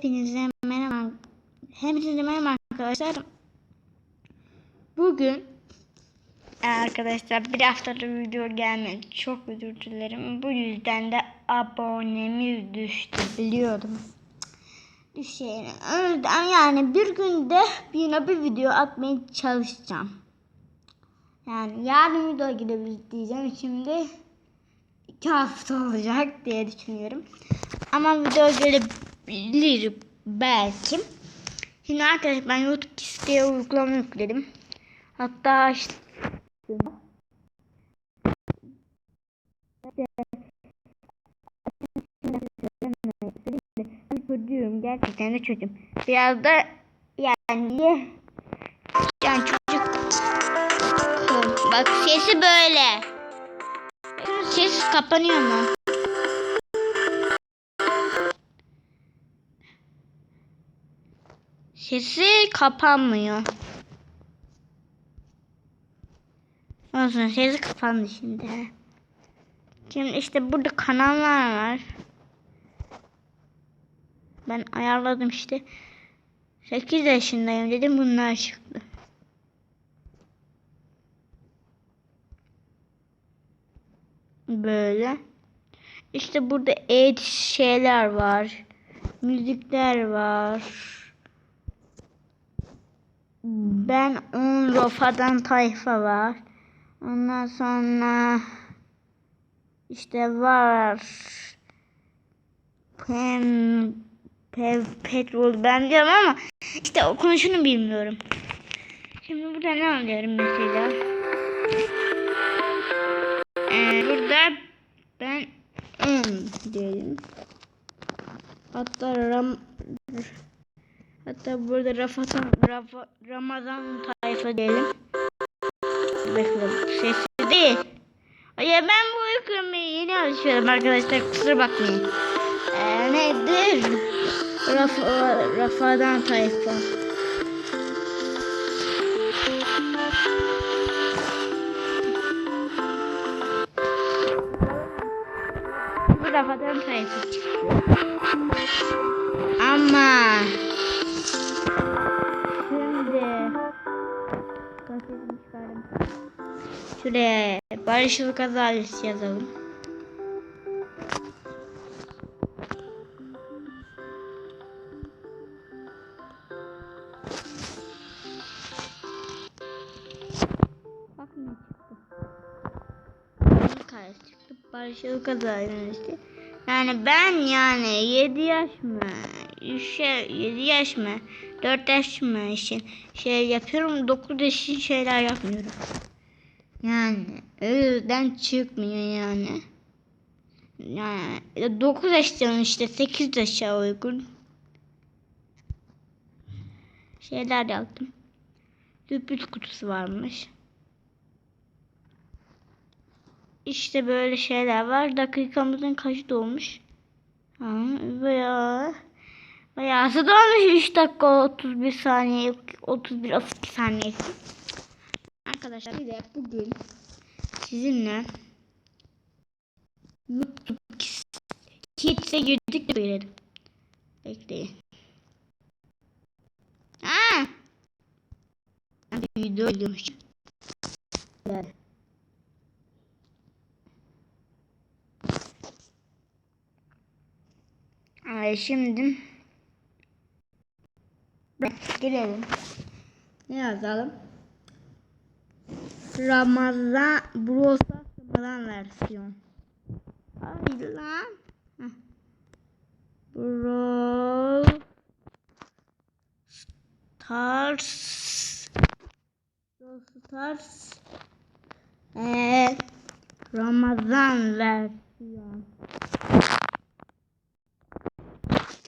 Hepinize merhaba. Hepinize merhaba arkadaşlar. Bugün arkadaşlar bir haftadır video gelmedi. Çok özür dilerim. Bu yüzden de abonemiz düştü. Biliyordum. Düşeyim. Yüzden yani bir günde yine bir video atmaya çalışacağım. Yani yarın video gidebiliriz diyeceğim. Şimdi iki hafta olacak diye düşünüyorum. Ama video gelebilir belki. Şimdi arkadaşlar ben YouTube siteye uygulama yükledim. Hatta işte çocuğum gerçekten de çocuğum. Biraz da yani yani çocuk bak sesi böyle. Ses kapanıyor mu? Sesi kapanmıyor. Olsun sesi kapandı şimdi. Şimdi işte burada kanallar var. Ben ayarladım işte. 8 yaşındayım dedim bunlar çıktı. Böyle. İşte burada et şeyler var. Müzikler var. Ben on Rofa'dan tayfa var. Ondan sonra işte var. Pem, pev, petrol ben diyorum ama işte okunuşunu bilmiyorum. Şimdi burada ne alıyorum mesela? Ee, burada ben 10 diyelim. Hatta ram hatta burada Rafatan Rafa, Ramazan tayfa diyelim. Bakalım sessiz değil. Ya ben bu uykumu yeni alışıyorum arkadaşlar kusura bakmayın. Ee, nedir? Rafa, Rafadan tayfa. Bu Rafadan tayfa çıktı. Ama Şuraya Barışıl Kazalesi yazalım. Bak ne Kazalesi. Yani ben yani 7 yaş mı? 3 7 yaş mı? 4 yaş mı için şey yapıyorum. 9 yaş için şeyler yapmıyorum. Yani yüzden çıkmıyor yani. Yani 9 yaştan işte 8 yaşa uygun şeyler yaptım. Sürpriz kutusu varmış. İşte böyle şeyler var. Dakikamızın kaçı dolmuş? Ha, bayağı bayağı dolmuş. 3 dakika 31 saniye 31 32 saniye. Arkadaşlar bir de bugün sizinle YouTube Kids'e girdik de girelim. Bekleyin. Aa! Video izliyormuş. Evet. Ay şimdi girelim. Ne yazalım? Ramazan Brosa Ramazan versiyon. Hayır lan. Heh. Stars Stars ee, Ramazan versiyon.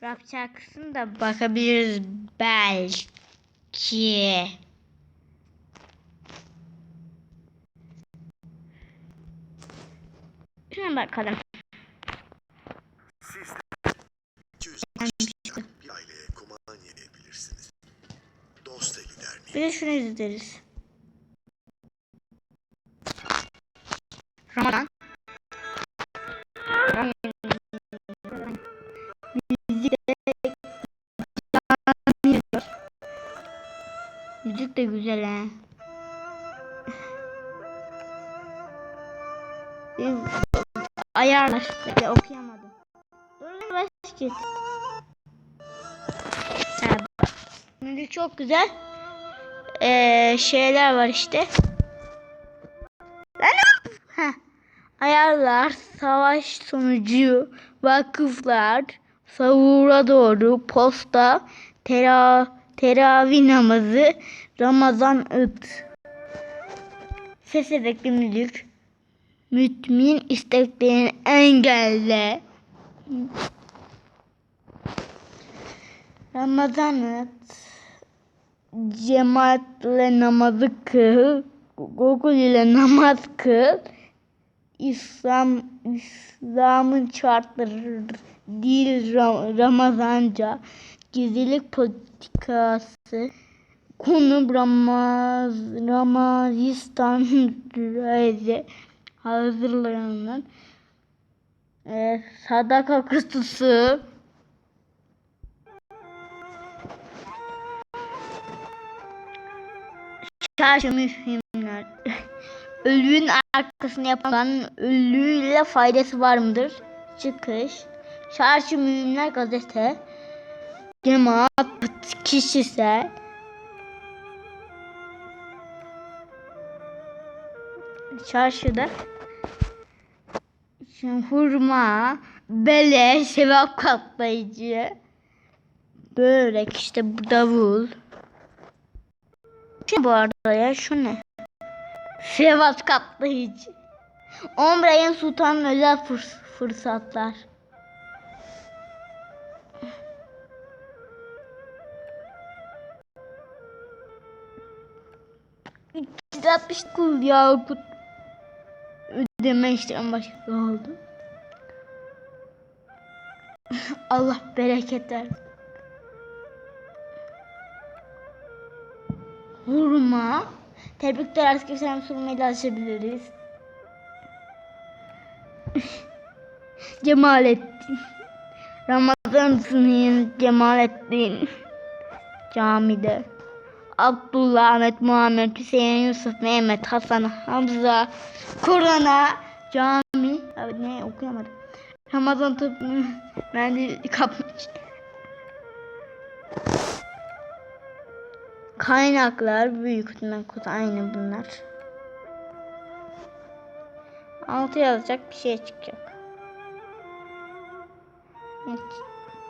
Rap da bakabiliriz belki. Şuna bakalım. Siz bir aileye kuman yenebilirsiniz. Dost eli derneği. Bir de şunu izleriz. Ramazan. Müzik de güzel ha lan baş git. Ha, bak. Şimdi çok güzel ee, şeyler var işte. Heh. Ayarlar, savaş sonucu, vakıflar, savura doğru, posta, tera, teravih namazı, Ramazan ıt. Ses efekti müzik, mütmin isteklerini engelle. Ramazan ıt. Cemaatle namazı kıl. Google ile namaz kıl. İslam İslam'ın şartları değil Ram- Ramazanca gizlilik politikası konu Ramaz Ramazistan Reze hazırlanan e, sadaka kutusu çarşı mühimler ölünün arkasını yapan ölüyle faydası var mıdır? Çıkış. Çarşı mühimler gazete. Cemaat kişisel. Çarşıda Şimdi hurma, bele, sevap katlayıcı, börek, işte bu davul. Şu bu arada ya şu ne? Sevap katlayıcı. Omre'nin sultanın özel fırs- fırsatlar. %60 kul yakut ödeme işlem başlığı oldu. Allah bereket versin. Hurma. Tebrikler asker selam sunmayla açabiliriz. Cemalettin. Ramazan sınıfı Cemalettin. Camide. Abdullah, Ahmet, Muhammed, Hüseyin, Yusuf, Mehmet, Hasan, Hamza, Kur'an'a, cami. Abi ne okuyamadım. Ramazan tıp mendil kapmış. Kaynaklar büyük nakut aynı bunlar. Altı yazacak bir şey çıkacak.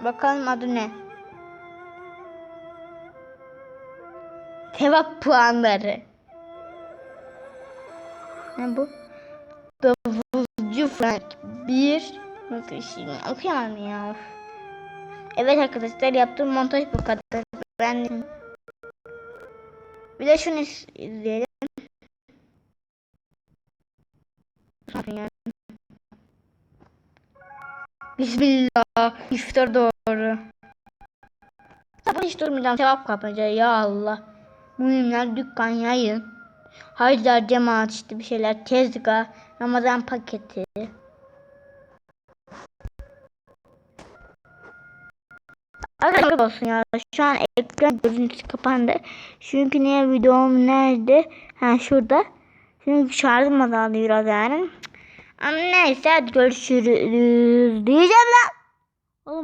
Bakalım adı ne? Sevap puanları. Ne bu? Davulcu Frank. Bir. Bakın şimdi okuyamadım ya. Evet arkadaşlar yaptığım montaj bu kadar. Ben bir de şunu izleyelim. Bismillah. İftar doğru. Sabah hiç durmayacağım. Sevap kapınca ya Allah. Mühimler dükkan yayın. Haydar cemaat işte bir şeyler. Tezgah. Ramazan paketi. Arkadaşlar olsun ya. Şu an ekran görüntüsü kapandı. Çünkü niye videom nerede? Ha şurada. Çünkü şarjım azaldı biraz yani. Ama neyse hadi görüşürüz diyeceğim lan. Oğlum